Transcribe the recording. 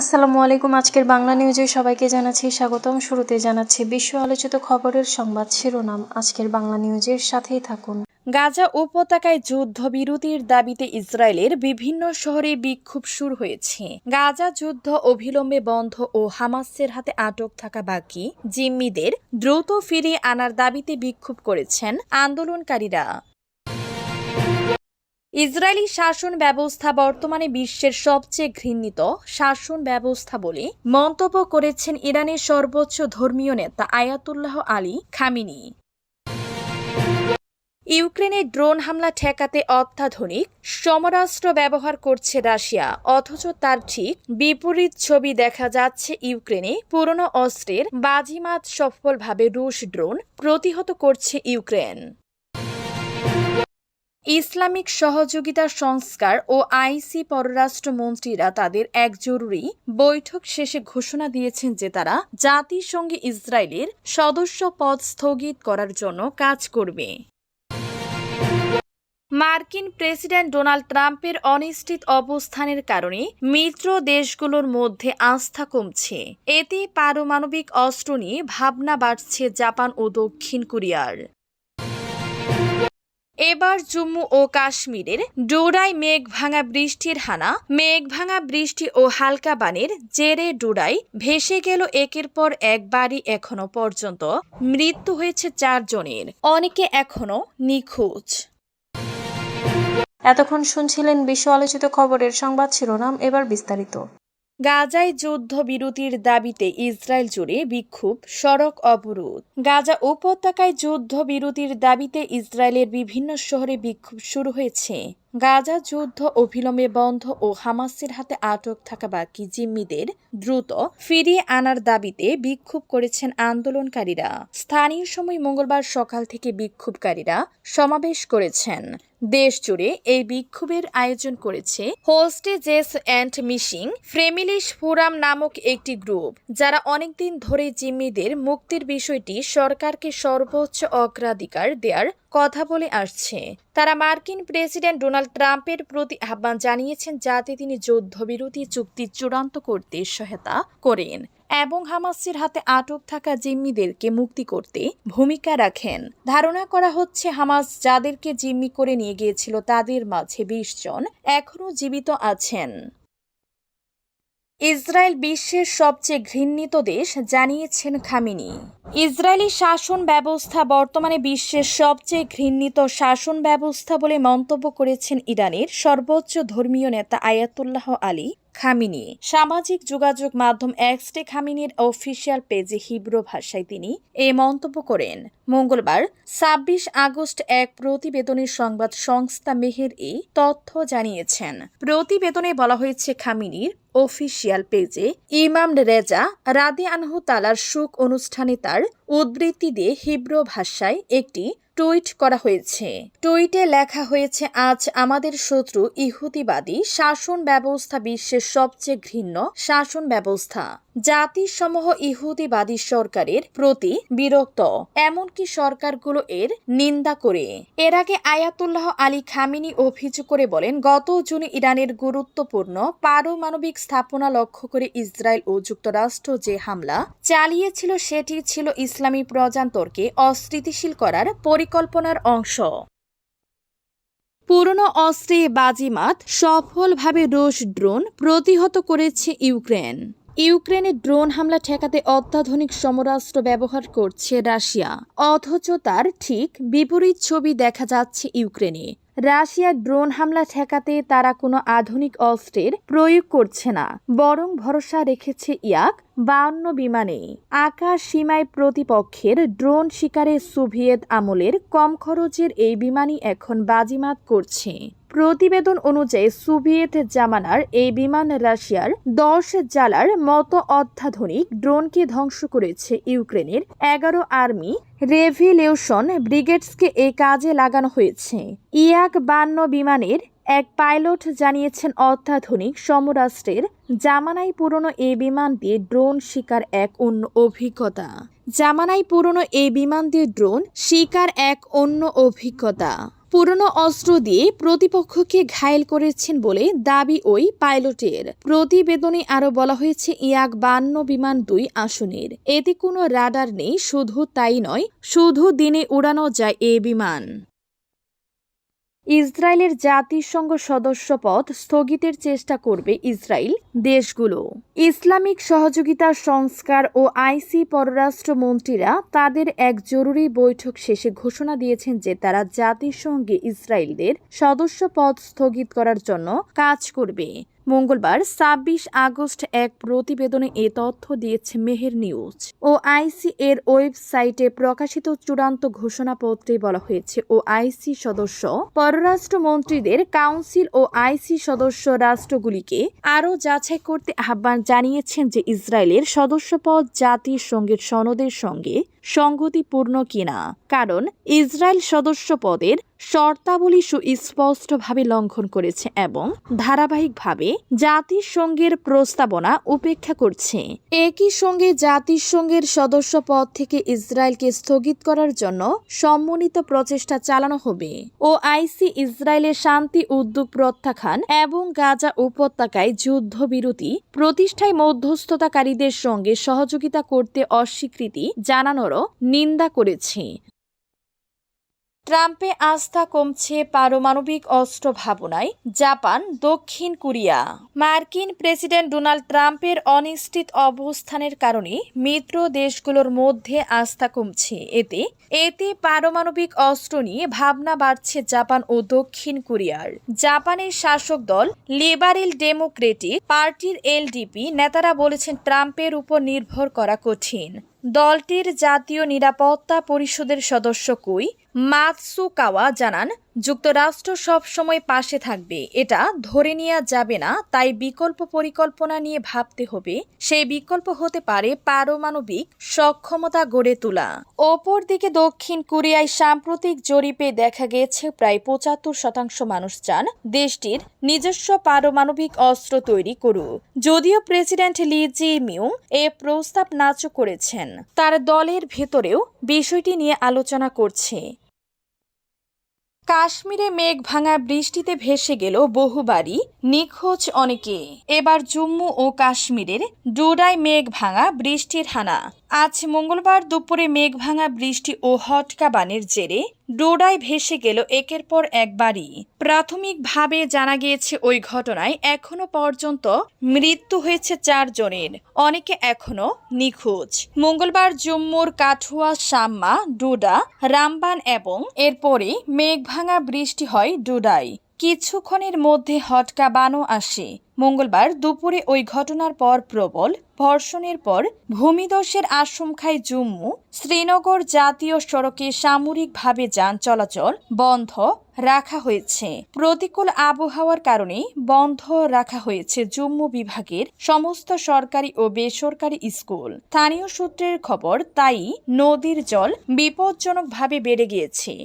আসসালামু আলাইকুম, আজকের বাংলা নিউজে সবাইকে জানাচ্ছি স্বাগতম। শুরুতে জানাচ্ছি বিশ্ব আলোচিত খবরের সংবাদ শিরোনাম। আজকের বাংলা নিউজের সাথেই থাকুন। গাজা উপত্যকায় যুদ্ধবিরতির দাবিতে ইসরায়েলের বিভিন্ন শহরে বিক্ষোভ শুরু হয়েছে। গাজা যুদ্ধ অবিলম্বে বন্ধ ও হামাসের হাতে আটক থাকা বাকি জিম্মিদের দ্রুত ফিরিয়ে আনার দাবিতে বিক্ষোভ করেছেন আন্দোলনকারীরা। ইসরায়েলি শাসন ব্যবস্থা বর্তমানে বিশ্বের সবচেয়ে ঘৃণিত শাসন ব্যবস্থা বলে মন্তব্য করেছেন ইরানের সর্বোচ্চ ধর্মীয় নেতা আয়াতুল্লাহ আলী খামিনি। ইউক্রেনে ড্রোন হামলা ঠেকাতে অত্যাধুনিক সমরাস্ত্র ব্যবহার করছে রাশিয়া, অথচ তার ঠিক বিপরীত ছবি দেখা যাচ্ছে ইউক্রেনে পুরনো অস্ত্রের বাজিমাত সফলভাবে রুশ ড্রোন প্রতিহত করছে ইউক্রেন। ইসলামিক সহযোগিতা সংস্কার ও আইসি পররাষ্ট্রমন্ত্রীরা তাদের এক জরুরি বৈঠক শেষে ঘোষণা দিয়েছেন যে তারা জাতিসংঘে ইসরায়েলের সদস্য পদ স্থগিত করার জন্য কাজ করবে। মার্কিন প্রেসিডেন্ট ডোনাল্ড ট্রাম্পের অনিশ্চিত অবস্থানের কারণে মিত্র দেশগুলোর মধ্যে আস্থা কমছে। এতে পারমাণবিক অস্ত্র নিয়ে ভাবনা বাড়ছে জাপান ও দক্ষিণ কোরিয়ার। এবার জম্মু ও কাশ্মীরের ডোডায় মেঘ ভাঙা বৃষ্টির হানা মেঘ ভাঙা বৃষ্টি ও হালকা বানের জেরে ডোডায় ভেসে গেল একের পর এক বাড়ি এখনও পর্যন্ত। মৃত্যু হয়েছে চারজনের অনেকে এখনও নিখোঁজ। এতক্ষণ শুনছিলেন বিশ্ব আলোচিত খবরের সংবাদ শিরোনাম, এবার বিস্তারিত। গাজায় যুদ্ধবিরতির দাবিতে ইসরায়েল জুড়ে বিক্ষোভ, সড়ক অবরোধ। গাজা উপত্যকায় যুদ্ধবিরতির দাবিতে ইসরায়েলের বিভিন্ন শহরে বিক্ষোভ শুরু হয়েছে। গাজা যুদ্ধ অবিলম্বে বন্ধ ও হামাসের হাতে আটক থাকা বাকি জিম্মিদের দ্রুত ফিরিয়ে আনার দাবিতে বিক্ষোভ করেছেন আন্দোলনকারীরা। স্থানীয় সময় মঙ্গলবার সকাল থেকে বিক্ষোভকারীরা সমাবেশ করেছেন। দেশ জুড়ে এই বিক্ষোভের আয়োজন করেছে hostages and missing, families forum নামক একটি গ্রুপ, যারা অনেকদিন ধরে জিম্মিদের মুক্তির বিষয়টি সরকারকে সর্বোচ্চ অগ্রাধিকার দেওয়ার কথা বলে আসছে। তারা মার্কিন প্রেসিডেন্ট ডোনাল্ড ট্রাম্পের প্রতি আহ্বান জানিয়েছেন যাতে তিনি যুদ্ধবিরতি চুক্তি চূড়ান্ত করতে সহায়তা করেন এবং হামাসের হাতে আটক থাকা জিম্মিদেরকে মুক্তি করতে ভূমিকা রাখেন। ধারণা করা হচ্ছে, হামাস যাদেরকে জিম্মি করে নিয়ে গিয়েছিল তাদের মাঝে বিশ জন এখনও জীবিত আছেন। ইসরায়েল বিশ্বের সবচেয়ে ঘৃণিত দেশ জানিয়েছেন খামিনি। ইসরায়েলি শাসন ব্যবস্থা বর্তমানে বিশ্বের সবচেয়ে ঘৃণিত শাসন ব্যবস্থা বলে মন্তব্য করেছেন ইরানের সর্বোচ্চ ধর্মীয় নেতা আয়াতুল্লাহ আলী খামিনি। সামাজিক যোগাযোগ মাধ্যম এক্সটে খামিনির অফিসিয়াল পেজে হিব্রু ভাষায় তিনি এ মন্তব্য করেন, মঙ্গলবার ছাব্বিশ আগস্ট এক প্রতিবেদনের সংবাদ সংস্থা মেহের এই তথ্য জানিয়েছেন। প্রতিবেদনে বলা হয়েছে, খামিনির অফিসিয়াল পেজে ইমাম রেজা রাদি আনহু তালার সুখ অনুষ্ঠানে তার উদ্ধৃতি দিয়ে হিব্রু ভাষায় একটি টুইট করা হয়েছে। টুইটে লেখা হয়েছে, আজ আমাদের শত্রু ইহুদিবাদী শাসন ব্যবস্থা বিশ্বের সবচেয়ে ঘৃণ্য শাসন ব্যবস্থা। জাতিসমূহ ইহুদিবাদী সরকারের প্রতি বিরক্ত। এমনকি সরকারগুলো এর নিন্দা করে। এর আগে আয়াতুল্লাহ আলী খামিনি অভিযোগ করে বলেন, গত জুনে ইরানের গুরুত্বপূর্ণ পারমাণবিক স্থাপনা লক্ষ্য করে ইসরায়েল ও যুক্তরাষ্ট্র যে হামলা চালিয়েছিল, সেটি ছিল ইসলামী প্রজান্তরকে অস্থিতিশীল করার পরিকল্পনার অংশ। পুরনো অস্ত্রে বাজিমাত সফলভাবে রুশ ড্রোন প্রতিহত করেছে ইউক্রেন। ইউক্রেনে ড্রোন হামলা ঠেকাতে অত্যাধুনিক সমরাস্ত্র ব্যবহার করছে রাশিয়া। অথচ তার ঠিক বিপরীত ছবি দেখা যাচ্ছে ইউক্রেনে। রাশিয়া ড্রোন হামলা ঠেকাতে তারা কোনো আধুনিক অস্ত্রের প্রয়োগ করছে না, বরং ভরসা রেখেছে ইয়াক বাউন্ন বিমানে আকাশ সীমায় প্রতিপক্ষের ড্রোন শিকারে সোভিয়েত আমলের কম খরচের এই বিমানই এখন বাজিমাত করছে। প্রতিবেদন অনুযায়ী সোভিয়েত জামানার এই বিমান রাশিয়ার দশ জালার মতো অত্যাধুনিক ড্রোনকে ধ্বংস করেছে ইউক্রেনের এগারো আর্মি রেভিলিউশন ব্রিগেডসকে এই কাজে লাগানো হয়েছে। ইয়াক বান্ন বিমানের এক পাইলট জানিয়েছেন, অত্যাধুনিক সমরাষ্ট্রের জামানাই পুরনো এই বিমান দিয়ে ড্রোন শিকার এক অন্য অভিজ্ঞতা। জামানাই পুরনো এই বিমান দিয়ে ড্রোন শিকার এক অন্য অভিজ্ঞতা। পুরনো অস্ত্র দিয়ে প্রতিপক্ষকে ঘায়েল করেছেন বলে দাবি ওই পাইলটের। প্রতিবেদনে আরও বলা হয়েছে, ইয়াক বান্ন বিমান দুই আসনের। এতে কোনো রাডার নেই, শুধু তাই নয়, শুধু দিনে উড়ানো যায় এ বিমান। ইসরায়েলের জাতিসংঘ সদস্যপদ স্থগিতের চেষ্টা করবে ইসরায়েল দেশগুলো। ইসলামিক সহযোগিতা সংস্কার ও আইসি পররাষ্ট্রমন্ত্রীরা তাদের এক জরুরি বৈঠক শেষে ঘোষণা দিয়েছেন যে তারা জাতিসংঘে ইসরায়েলদের সদস্যপদ স্থগিত করার জন্য কাজ করবে। মঙ্গলবার ছাব্বিশ আগস্ট এক প্রতিবেদনে এ তথ্য দিয়েছে মেহের নিউজ। ও আইসি এর ওয়েবসাইটে প্রকাশিত চূড়ান্ত ঘোষণাপত্রে বলা হয়েছে, ও আইসি সদস্য পররাষ্ট্রমন্ত্রীদের কাউন্সিল ও আইসি সদস্য রাষ্ট্রগুলিকে আরও যাচাই করতে আহ্বান জানিয়েছেন যে ইসরায়েলের সদস্যপদ জাতিসংঘের সনদের সঙ্গে সঙ্গতিপূর্ণ কিনা। কারণ ইসরায়েল সদস্য পদের শর্তাবলী সুস্পষ্টভাবে লঙ্ঘন করেছে এবং ধারাবাহিকভাবে জাতিসংঘের প্রস্তাবনা উপেক্ষা করছে। একই সঙ্গে জাতিসংঘের সদস্য পদ থেকে ইসরায়েলকে স্থগিত করার জন্য সম্মিলিত প্রচেষ্টা চালানো হবে। ও আইসি ইসরায়েলের শান্তি উদ্যোগ প্রত্যাখ্যান এবং গাজা উপত্যকায় যুদ্ধবিরতি প্রতিষ্ঠায় মধ্যস্থতাকারীদের সঙ্গে সহযোগিতা করতে অস্বীকৃতি জানানোরও নিন্দা করেছি। ট্রাম্পে আস্থা কমছে পারমাণবিক অস্ত্র ভাবনায়, জাপান, দক্ষিণ কোরিয়া। মার্কিন প্রেসিডেন্ট ডোনাল্ড ট্রাম্পের অনিশ্চিত অবস্থানের কারণে মিত্র দেশগুলোর মধ্যে আস্থা কমছে। এতে এতে পারমাণবিক অস্ত্র নিয়ে ভাবনা বাড়ছে জাপান ও দক্ষিণ কোরিয়ার। জাপানের শাসক দল লিবারেল ডেমোক্রেটিক পার্টির এলডিপি নেতারা বলেছেন, ট্রাম্পের উপর নির্ভর করা কঠিন। দলটির জাতীয় নিরাপত্তা পরিষদের সদস্য কুই? মাতসুকাওয়া জানান যুক্তরাষ্ট্র সবসময় পাশে থাকবে। এটা ধরে নেওয়া যাবে না, তাই বিকল্প পরিকল্পনা নিয়ে ভাবতে হবে। সেই বিকল্প হতে পারে পারমাণবিক সক্ষমতা গড়ে তোলা। অপরদিকে দক্ষিণ কোরিয়ায় সাম্প্রতিক জরিপে দেখা গেছে, প্রায় পঁচাত্তর শতাংশ মানুষ চান দেশটির নিজস্ব পারমাণবিক অস্ত্র তৈরি করুক। যদিও প্রেসিডেন্ট লি জি মিউ এ প্রস্তাব নাচ করেছেন, তার দলের ভেতরেও বিষয়টি নিয়ে আলোচনা করছে। কাশ্মীরে মেঘ ভাঙা বৃষ্টিতে ভেসে গেল বহু বাড়ি নিখোঁজ অনেকে। এবার জম্মু ও কাশ্মীরের ডোডায় মেঘ ভাঙা বৃষ্টির হানা। আজ মঙ্গলবার দুপুরে মেঘ ভাঙা বৃষ্টি ও হটকা বানের জেরে ডোডায় ভেসে গেল একের পর এক বাড়ি। প্রাথমিকভাবে জানা গিয়েছে ওই ঘটনায় এখনও পর্যন্ত মৃত্যু হয়েছে চারজনের, অনেকে এখনও নিখোঁজ। মঙ্গলবার জম্মুর কাঠুয়া, সাম্মা, ডোডা, রামবান এবং এরপরে মেঘ ভাঙা বৃষ্টি হয় ডোডায়। কিছুক্ষণের মধ্যে হটকা বানও আসে। মঙ্গলবার দুপুরে ওই ঘটনার পর প্রবল ধর্ষণের পর ভূমিধসের আশঙ্কায় জম্মু শ্রীনগর জাতীয় সড়কে সামরিকভাবে যান চলাচল বন্ধ রাখা হয়েছে। প্রতিকূল আবহাওয়ার কারণে বন্ধ রাখা হয়েছে জম্মু বিভাগের সমস্ত সরকারি ও বেসরকারি স্কুল। স্থানীয় সূত্রের খবর, তাই নদীর জল বিপজ্জনকভাবে বেড়ে গিয়েছে।